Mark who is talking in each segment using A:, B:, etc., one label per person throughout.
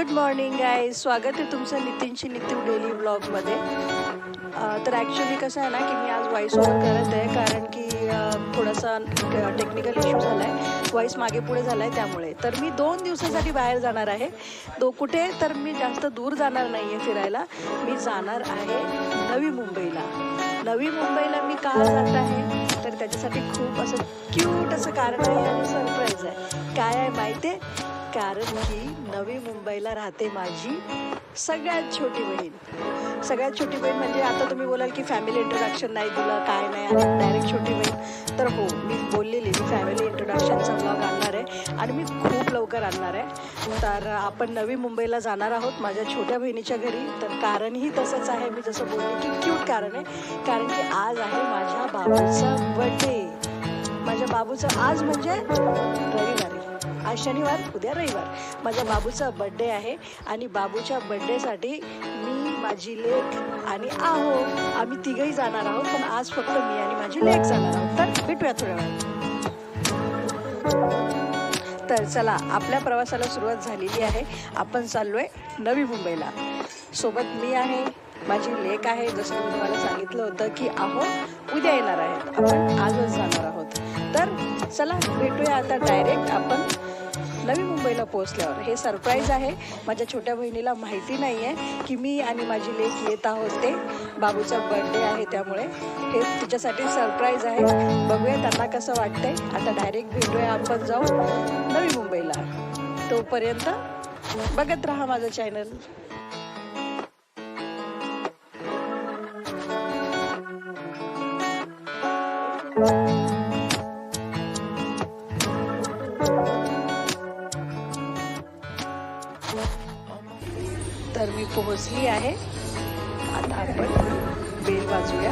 A: Good morning गाय स्वागत आहे तुमचं नितीनची नितीन डेली ब्लॉगमध्ये तर ॲक्च्युली कसं आहे ना की मी आज व्हॉईस ओव्हर करत आहे कारण की थोडासा टेक्निकल इश्यू झाला आहे व्हॉईस मागे पुढे झाला आहे त्यामुळे. तर मी दोन दिवसासाठी बाहेर जाणार आहे. दो कुठे? तर मी जास्त दूर जाणार नाही आहे फिरायला. मी जाणार आहे नवी मुंबईला. नवी मुंबईला मी का जात आहे? तर त्याच्यासाठी खूप असं क्यूट असं कारण आहे आणि सरप्राईज आहे. काय आहे माहिती आहे कारण की नवी मुंबईला राहते माझी सगळ्यात छोटी बहीण. सगळ्यात छोटी बहीण म्हणजे आता तुम्ही बोलाल की फॅमिली इंट्रोडक्शन नाही दिलं काय नाही आता डायरेक्ट छोटी बहीण. तर हो मी बोललेली मी फॅमिली इंट्रोडक्शनचा ब्लॉग आणणार आहे आणि मी खूप लवकर आणणार आहे. तर आपण नवी मुंबईला जाणार आहोत माझ्या छोट्या बहिणीच्या घरी. तर कारणही तसंच आहे मी जसं बोलले की क्यूट कारण आहे. कारण की आज आहे माझ्या बाबूचा बर्थडे माझ्या बाबूचं आज म्हणजे रविवार. आज शनिवार उद्या रविवार. माझ्या बाबूचा बड्डे आहे आणि बाबूच्या बड्डेसाठी मी माझी लेक आणि आहो आम्ही तिघही जाणार आहोत पण आज फक्त मी आणि माझी लेक जाणार आहोत. तर भेटूया थोड्या वेळात. तर चला आपल्या प्रवासाला सुरुवात झालेली आहे. आपण चाललोय नवी मुंबईला. सोबत मी आहे माझी लेक आहे जसं मी तुम्हाला सांगितलं होतं की आहो उद्या येणार आहेत आपण आजच जाणार आहोत. तर चला भेटूया आता डायरेक्ट आपण नवी मुंबईला पोहोचल्यावर हे सरप्राईज आहे. माझ्या छोट्या बहिणीला माहिती नाही आहे की मी आणि माझी लेख येत आहोत ते. बाबूचा बर्थडे आहे त्यामुळे. हे तिच्यासाठी सरप्राईज आहे. बघूया त्यांना कसं वाटतंय. आता डायरेक्ट भेटूया आपण जाऊ नवी मुंबईला. तोपर्यंत बघत राहा माझं चॅनल thank you पोहोचली आहे. आता आपण बेल वाजूया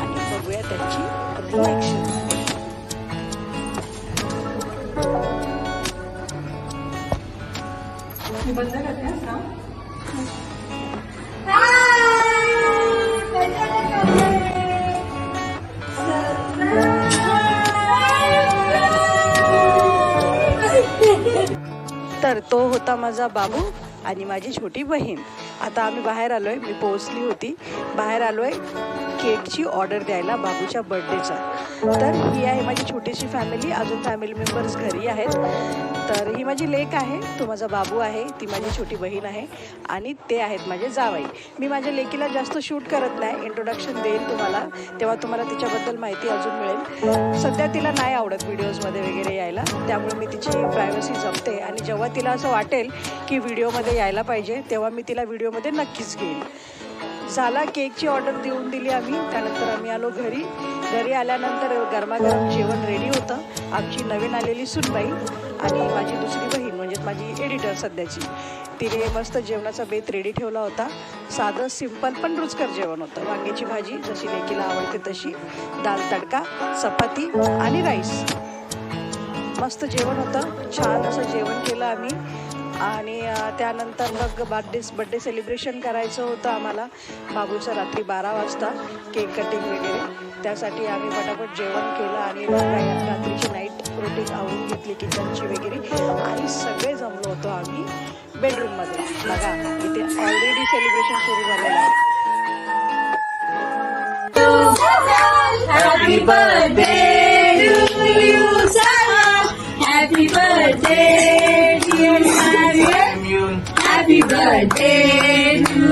A: आणि बघूया त्याची रिॲक्शन तर तो होता माझा बाबू. आणि माझी छोटी बहीण. आता आम्ही बाहेर आलो आहे मी पोहोचली होती. बाहेर आलो आहे केकची ऑर्डर द्यायला बाबूच्या बर्थडेचा तर ही आहे माझी छोटीशी फॅमिली अजून फॅमिली मेंबर्स घरी आहेत. तर ही माझी लेक आहे. तो माझा बाबू आहे. ती माझी छोटी बहीण आहे. आणि ते आहेत माझे जावई. मी माझ्या लेकीला जास्त शूट करत नाही. इंट्रोडक्शन देईन तुम्हाला. तेव्हा तुम्हाला तिच्याबद्दल माहिती अजून मिळेल. सध्या तिला नाही आवडत व्हिडिओजमध्ये वगैरे यायला. त्यामुळे मी तिची प्रायव्हसी जपते. आणि जेव्हा तिला असं वाटेल की व्हिडिओमध्ये यायला पाहिजे तेव्हा मी तिला व्हिडिओमध्ये नक्कीच घेईन. झाला केकची ऑर्डर देऊन दिली आम्ही. त्यानंतर आम्ही आलो घरी. घरी आल्यानंतर गरमागरम जेवण रेडी होतं. आमची नवीन आलेली सुनबाई आणि माझी दुसरी बहीण म्हणजे माझी एडिटर सध्याची तिने मस्त जेवणाचा बेत रेडी ठेवला होता. साधं सिंपल पण रुचकर जेवण होतं. वांग्याची भाजी जशी लेकीला आवडते तशी दाल तडका चपाती आणि राईस मस्त जेवण होतं. छान असं जेवण केलं आम्ही. आणि त्यानंतर मग बर्थडे बड्डे सेलिब्रेशन करायचं होतं आम्हाला. बाबूचं रात्री बारा वाजता केक कटिंग वगैरे. त्यासाठी आम्ही पटापट जेवण केलं आणि रात्रीची नाईट रुटीन आवडून घेतली किचनची वगैरे आणि सगळे जमलो होतो आम्ही बेडरूममध्ये बघा इथे ऑलरेडी सेलिब्रेशन सुरू झालेलं आहे
B: Happy birthday to you, Sarah. Happy birthday, dear Mariam. Happy birthday to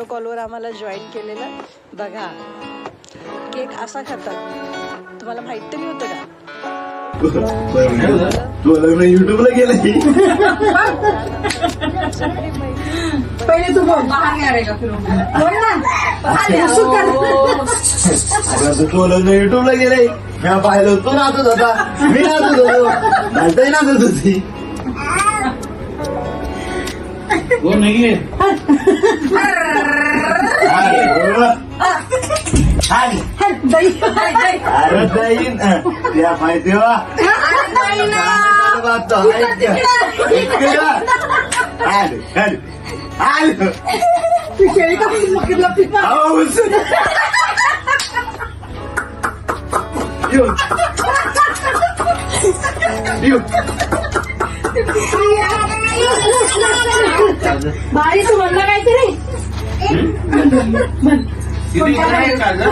A: video कॉलवर आम्हाला जॉईन केलेलं. बघा केक असा खातात तुम्हाला माहीत तरी होतं का?
C: युट्यूबला गेलं
B: पहिले तू बोल बाहेर
C: युट्यूबला गेले मी पाहिलं तू नाचत होता मी नाचत होतो. नाचत होती. अरे
B: दही दही
C: जाईन त्या माहिती वा
B: नाही ना.
C: बात तो ऐक. ऐक का? अरे, अरे. आलं
B: ती शेळी का बघितलं पिपा
C: अहो, उचल. येऊ. येऊ.
B: बाई तू म्हणला काहीतरी
D: किती आहे चार्जर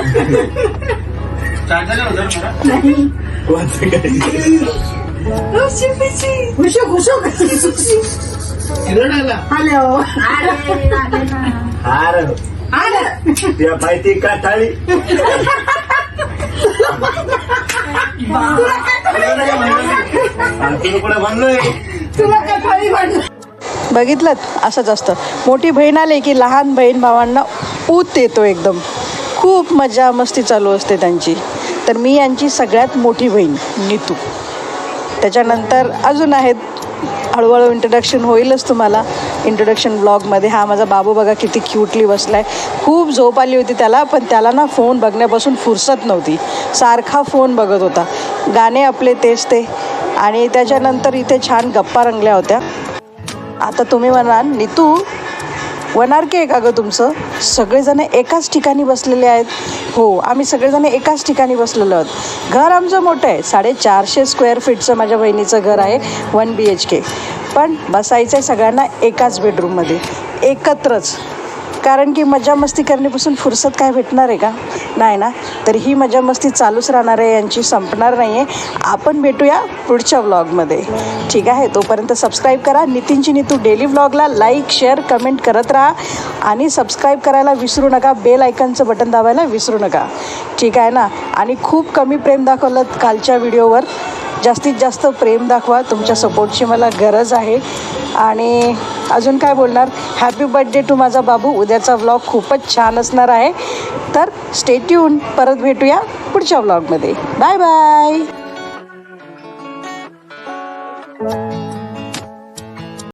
B: हॅलो
C: हार
B: आलं
C: त्या माहिती का थाळी तुला कुठे म्हणलोय
B: तुला
A: बघितलं असंच असतं मोठी बहीण आली की लहान बहीण भावांना ऊत येतो एकदम. खूप मजा मस्ती चालू असते त्यांची. तर मी यांची सगळ्यात मोठी बहीण नीतू. त्याच्यानंतर अजून आहेत. हळूहळू इंट्रोडक्शन होईलच तुम्हाला. इंट्रोडक्शन ब्लॉगमध्ये हा माझा बाबू बघा किती क्यूटली बसला आहे खूप झोप आली होती त्याला पण त्याला ना फोन बघण्यापासून फुरसत नव्हती. सारखा फोन बघत होता. गाणे आपले तेच ते. आणि त्याच्यानंतर इथे छान गप्पा रंगल्या होत्या. आता तुम्ही म्हणाल नीतू वनारके आहे का गं तुमचं? सगळेजण एकाच ठिकाणी बसलेले आहेत. हो आम्ही सगळेजण एकाच ठिकाणी बसलेलो आहोत. घर आमचं मोठं आहे. साडेचारशे स्क्वेअर फीटचं माझ्या बहिणीचं घर आहे वन बी एच के. पण बसायचं आहे सगळ्यांना एकाच बेडरूममध्ये एकत्रच. कारण की मजा मस्ती करण्यापासून फुरसत काय भेटणार आहे का? नाही ना? तर ही मजा मस्ती चालूच राहणार आहे यांची संपणार नाही आहे आपण भेटूया पुढच्या व्लॉगमध्ये ठीक आहे? तोपर्यंत सबस्क्राईब करा. नितीनची नीतू डेली व्लॉगला लाईक शेअर कमेंट करत राहा. आणि सबस्क्राईब करायला विसरू नका. बेल आयकनचं बटन दाबायला विसरू नका. ठीक आहे ना? आणि खूप कमी प्रेम दाखवलं कालच्या व्हिडिओवर. जास्तीत जास्त प्रेम दाखवा. तुमच्या सपोर्टची मला गरज आहे. आणि अजून काय बोलणार? हॅपी बर्थडे टू माझा बाबू. उद्याचा व्लॉग खूपच छान असणार आहे. तर स्टेट्यून परत भेटूया पुढच्या व्लॉगमध्ये बाय बाय